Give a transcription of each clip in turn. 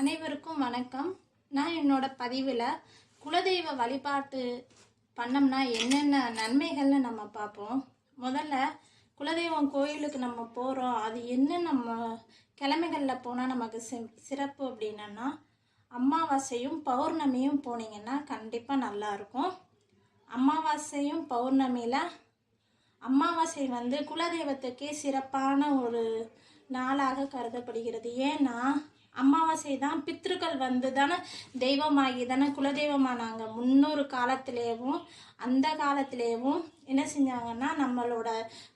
அனைவருக்கும் வணக்கம். நான் என்னோட பதிவில் குலதெய்வ வழிபாட்டு பண்ணோம்னா என்னென்ன நன்மைகள்னு நம்ம பார்ப்போம். முதல்ல குலதெய்வம் கோயிலுக்கு நம்ம போகிறோம் அது என்ன நம்ம கிழமைகளில் போனால் நமக்கு சி- சிறப்பு அப்படின்னா அமாவாசையும் பௌர்ணமியும் போனீங்கன்னா கண்டிப்பாக நல்லாயிருக்கும் அமாவாசையும் பௌர்ணமியில் அமாவாசை வந்து குலதெய்வத்துக்கே சிறப்பான ஒரு நாளாக கருதப்படுகிறது. ஏன்னா அமாவாசை தான் பித்ருக்கள் வந்து தானே தெய்வமாகி தானே குலதெய்வமானாங்க. முன்னொரு காலத்திலேயும் அந்த காலத்திலேயும் என்ன செஞ்சாங்கன்னா நம்மளோட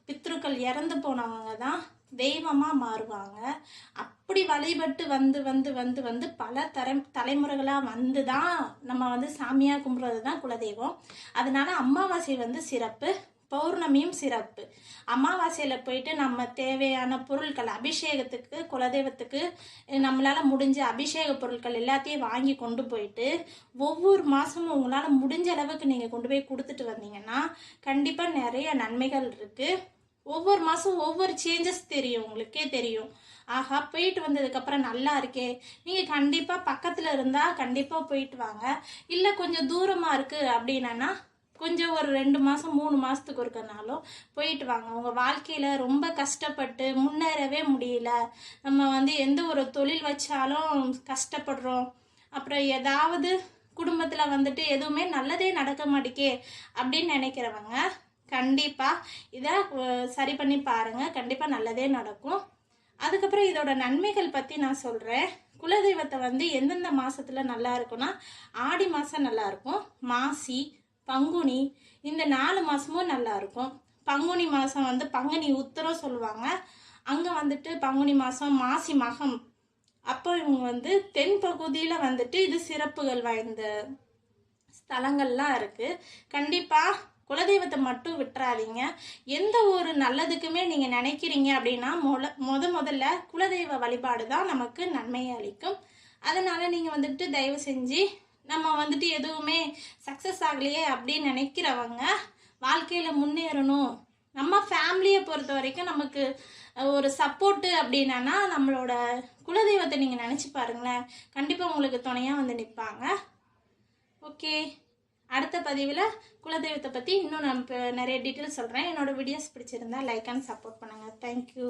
பித்ருக்கள் இறந்து போனவங்க தான் தெய்வமாக மாறுவாங்க. அப்படி வழிபட்டு வந்து வந்து வந்து வந்து பல தர தலைமுறைகளாக வந்து தான் நம்ம வந்து சாமியாக கும்பிட்றது தான் குலதெய்வம். அதனால அமாவாசை வந்து சிறப்பு. பௌர்ணமியும் சிறப்பு. அமாவாசையில் போயிட்டு நம்ம தேவையான பொருட்கள் அபிஷேகத்துக்கு குலதெய்வத்துக்கு நம்மளால் முடிஞ்ச அபிஷேக பொருட்கள் எல்லாத்தையும் வாங்கி கொண்டு போயிட்டு ஒவ்வொரு மாதமும் உங்களால் முடிஞ்ச அளவுக்கு நீங்கள் கொண்டு போய் கொடுத்துட்டு வந்தீங்கன்னா கண்டிப்பாக நிறைய நன்மைகள் இருக்குது ஒவ்வொரு மாதம் ஒவ்வொரு சேஞ்சஸ் தெரியும் உங்களுக்கே தெரியும். ஆஹா போயிட்டு வந்ததுக்கப்புறம் நல்லா இருக்கே. நீங்கள் கண்டிப்பாக பக்கத்தில் இருந்தால் கண்டிப்பாக போயிட்டு வாங்க. இல்லை கொஞ்சம் தூரமாக இருக்குது அப்படின்னா கொஞ்சம் ஒரு ரெண்டு மாதம் மூணு மாதத்துக்கு ஒருக்கனாலும் போயிட்டு வாங்க. உங்கள் வாழ்க்கையில் ரொம்ப கஷ்டப்பட்டு முன்னேறவே முடியல. நம்ம வந்து எந்த ஒரு தொழில் வச்சாலும் கஷ்டப்படுறோம். அப்புறம் ஏதாவது குடும்பத்தில் வந்துட்டு எதுவுமே நல்லதே நடக்க மாட்டேக்கே அப்படின்னு நினைக்கிறவங்க கண்டிப்பாக இதை சரி பண்ணி பாருங்கள் கண்டிப்பாக நல்லதே நடக்கும். அதுக்கப்புறம் இதோட நன்மைகள் பற்றி நான் சொல்கிறேன் குலதெய்வத்தை வந்து எந்தெந்த மாதத்தில் நல்லா இருக்குன்னா ஆடி மாதம் நல்லா இருக்கும். மாசி பங்குனி இந்த நாலு மாதமும் நல்லா இருக்கும். பங்குனி மாதம் வந்து பங்குனி உத்தரம் சொல்லுவாங்க. அங்கே வந்துட்டு பங்குனி மாதம் மாசி மகம். அப்போ இவங்க வந்து தென் பகுதியில் வந்துட்டு இது சிறப்புகள் வாய்ந்த ஸ்தலங்கள்லாம் இருக்குது கண்டிப்பாக குலதெய்வத்தை மட்டும் விட்டுறாதீங்க. எந்த ஒரு நல்லதுக்குமே நீங்கள் நினைக்கிறீங்க அப்படின்னா முத முத முதல்ல குலதெய்வ வழிபாடு தான் நமக்கு நன்மையை அளிக்கும். அதனால் நீங்கள் வந்துட்டு தயவு செஞ்சு நம்ம வந்துட்டு எதுவுமே சக்ஸஸ் ஆகலையே அப்படின்னு நினைக்கிறவங்க வாழ்க்கையில் முன்னேறணும். நம்ம ஃபேமிலியை பொறுத்த வரைக்கும் நமக்கு ஒரு சப்போர்ட்டு அப்படின்னா நம்மளோட குலதெய்வத்தை நீங்கள் நினச்சி பாருங்களேன். கண்டிப்பாக உங்களுக்கு துணையாக வந்து நிற்பாங்க ஓகே அடுத்த பதிவில் குலதெய்வத்தை பற்றி இன்னும் நான் இப்போ நிறைய டீட்டெயில்ஸ் சொல்கிறேன் என்னோட வீடியோஸ் பிடிச்சிருந்தா லைக் அண்ட் சப்போர்ட் பண்ணுங்கள் தேங்க்யூ